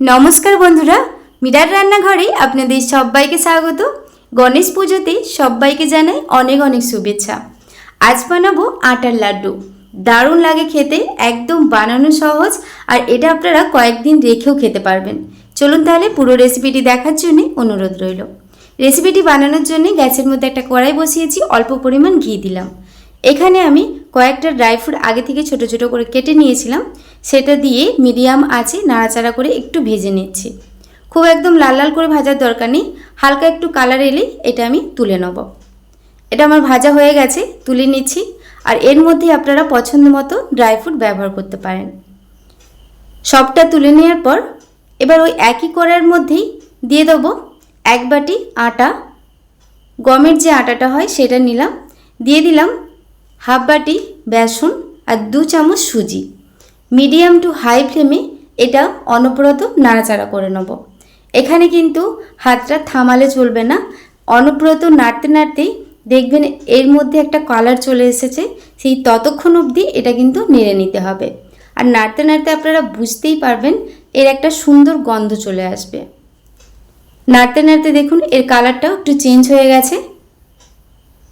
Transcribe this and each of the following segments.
নমস্কার বন্ধুরা, মিরার রান্নাঘরে আপনাদের সবাইকে স্বাগত। গণেশ পুজোতে সবাইকে জানাই অনেক অনেক শুভেচ্ছা। আজ বানাবো আটার লাড্ডু। দারুণ লাগে খেতে, একদম বানানো সহজ, আর এটা আপনারা কয়েকদিন রেখেও খেতে পারবেন। চলুন তাহলে পুরো রেসিপিটি দেখার জন্য অনুরোধ রইল। রেসিপিটি বানানোর জন্য গ্যাসের মধ্যে একটা কড়াই বসিয়েছি, অল্প পরিমাণ ঘি দিলাম। এখানে আমি কয়েকটা ড্রাই ফ্রুট আগে থেকে ছোট ছোট করে কেটে নিয়েছিলাম। সেটা দিয়ে মিডিয়াম আছে নাড়াচাড়া করে একটু ভেজে নিচ্ছি। খুব একদম লাল লাল করে ভাজার দরকার নেই। হালকা একটু কালার এলেই এটা আমি তুলে নেব। এটা আমার ভাজা হয়ে গেছে, তুলে নিচ্ছি। আর এর মধ্যে আপনারা পছন্দ মতো ড্রাই ফ্রুট ব্যবহার করতে পারেন। সবটা তুলে নেওয়ার পর এবার ওই একই কড়াইয়ের মধ্যেই দিয়ে দেবো এক বাটি আটা। গমের যে আটাটা হয় সেটা নিলাম। দিয়ে দিলাম হাফ বাটি বেসন আর দু চামচ সুজি। মিডিয়াম টু হাই ফ্লেমে এটা অনবরত নাড়াচাড়া করে নেব। এখানে কিন্তু হাতটা থামালে চলবে না। অনবরত নাড়তে নাড়তেই দেখবেন এর মধ্যে একটা কালার চলে এসেছে, সেই ততক্ষণ অবধি এটা কিন্তু নেড়ে নিতে হবে। আর নাড়তে নাড়তে আপনারা বুঝতেই পারবেন এর একটা সুন্দর গন্ধ চলে আসবে। নাড়তে নাড়তে দেখুন এর কালারটাও একটু চেঞ্জ হয়ে গেছে।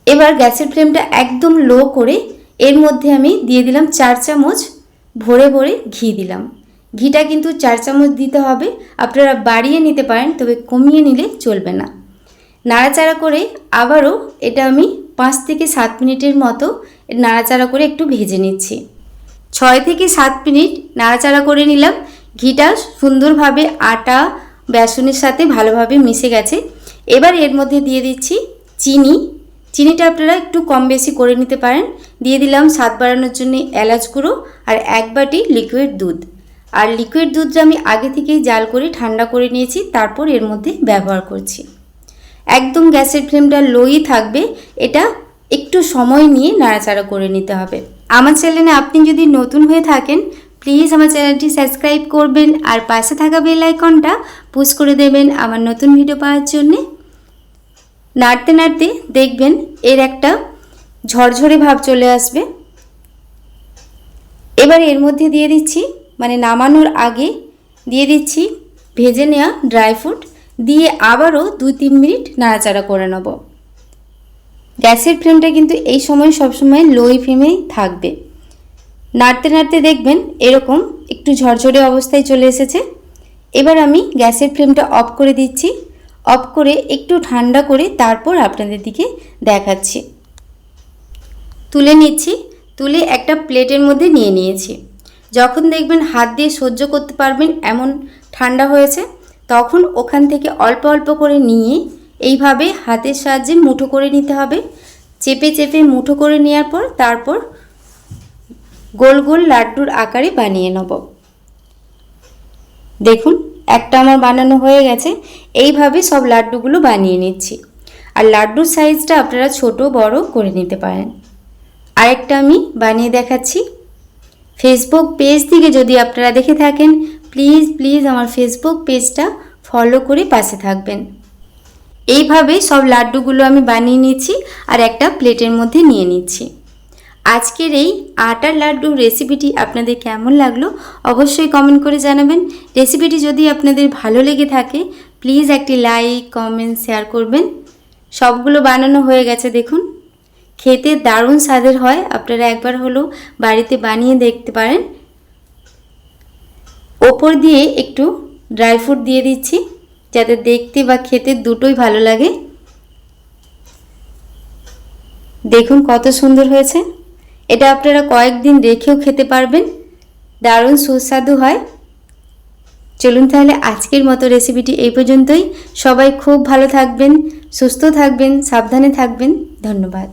এবার গ্যাসের ফ্লেমটা একদম লো করে এর মধ্যে আমি দিয়ে দিলাম চার চামচ ভরে ভরে ঘি দিলাম। ঘিটা কিন্তু চার চামচ দিতে হবে। আপনারা বাড়িয়ে নিতে পারেন, তবে কমিয়ে নিলে চলবে না। নাড়াচাড়া করে আবারও এটা আমি পাঁচ থেকে সাত মিনিটের মতো নাড়াচাড়া করে একটু ভেজে নিচ্ছি। ছয় থেকে সাত মিনিট নাড়াচাড়া করে নিলাম। ঘিটা সুন্দরভাবে আটা, বেসনের সাথে ভালোভাবে মিশে গেছে। এবার এর মধ্যে দিয়ে দিচ্ছি চিনি। চিনিটা আপনারা একটু কম বেশি করে নিতে পারেন। দিয়ে দিলাম স্বাদ বাড়ানোর জন্য এলাচ গুঁড়ো আর এক বাটি লিকুইড দুধ। আর লিকুইড দুধটা আমি আগে থেকেই জাল করে ঠান্ডা করে নিয়েছি, তারপর এর মধ্যে ব্যবহার করছি। একদম গ্যাসের ফ্লেমটা লোই থাকবে, এটা একটু সময় নিয়ে নাড়াচাড়া করে নিতে হবে। আমার চ্যানেলে আপনি যদি নতুন হয়ে থাকেন প্লিজ আমার চ্যানেলটি সাবস্ক্রাইব করবেন আর পাশে থাকা বেল আইকনটা পুশ করে দেবেন আমার নতুন ভিডিও পাওয়ার জন্যে। নাড়তে নাড়তে দেখবেন এর একটা ঝরঝরে ভাব চলে আসবে। এবার এর মধ্যে দিয়ে দিচ্ছি মানে নামানোর আগে দিয়ে দিচ্ছি ভেজে নেওয়া ড্রাই ফ্রুট, দিয়ে আবারও দুই তিন মিনিট নাড়াচাড়া করে নেব। গ্যাসের ফ্লেমটা কিন্তু এই সময় সবসময় লোই ফ্লেমেই থাকবে। নাড়তে নাড়তে দেখবেন এরকম একটু ঝরঝরে অবস্থায় চলে এসেছে। এবার আমি গ্যাসের ফ্লেমটা অফ করে দিচ্ছি। অফ করে একটু ঠান্ডা করে তারপর আপনাদের দিকে দেখাচ্ছি। তুলে নিচ্ছি, তুলে একটা প্লেটের মধ্যে নিয়ে নিয়েছি। যখন দেখবেন হাত দিয়ে সহ্য করতে পারবেন এমন ঠান্ডা হয়েছে, তখন ওখান থেকে অল্প অল্প করে নিয়ে এইভাবে হাতের সাহায্যে মুঠো করে নিতে হবে। চেপে চেপে মুঠো করে নেওয়ার পর তারপর গোল গোল লাড্ডুর আকারে বানিয়ে নেব। দেখুন একটা আমার বানানো হয়ে গেছে, এইভাবে সব লাড্ডুগুলো বানিয়ে নিচ্ছি। আর লাড্ডুর সাইজটা আপনারা ছোট, বড় করে নিতে পারেন। আরেকটা আমি বানিয়ে দেখাচ্ছি। ফেসবুক পেজ থেকে যদি আপনারা দেখে থাকেন প্লিজ প্লিজ আমার ফেসবুক পেজটা ফলো করে পাশে থাকবেন। এইভাবে সব লাড্ডুগুলো আমি বানিয়ে নিচ্ছি আর একটা প্লেটের মধ্যে নিয়ে নিচ্ছি। আজকের এই আটার লাড্ডু রেসিপিটি আপনাদের কেমন লাগল অবশ্যই কমেন্ট করে জানাবেন। রেসিপিটি যদি আপনাদের ভালো লেগে থাকে প্লিজ একটি লাইক কমেন্ট শেয়ার করবেন। সবগুলো বানানো হয়ে গেছে দেখুন। খেতে দারুণ স্বাদের হয়, আপনারা একবার হলেও বাড়িতে বানিয়ে দেখতে পারেন। ওপর দিয়ে একটু ড্রাই ফ্রুট দিয়ে দিচ্ছি, যাতে দেখতে বা খেতে দুটোই ভালো লাগে। দেখুন কত সুন্দর হয়েছে। এটা আপনারা কয়েকদিন রেখেও খেতে পারবেন। দারুণ সুস্বাদু হয়। চলুন তাহলে আজকের মতো রেসিপিটি এই পর্যন্তই। সবাই খুব ভালো থাকবেন, সুস্থ থাকবেন, সাবধানে থাকবেন। ধন্যবাদ।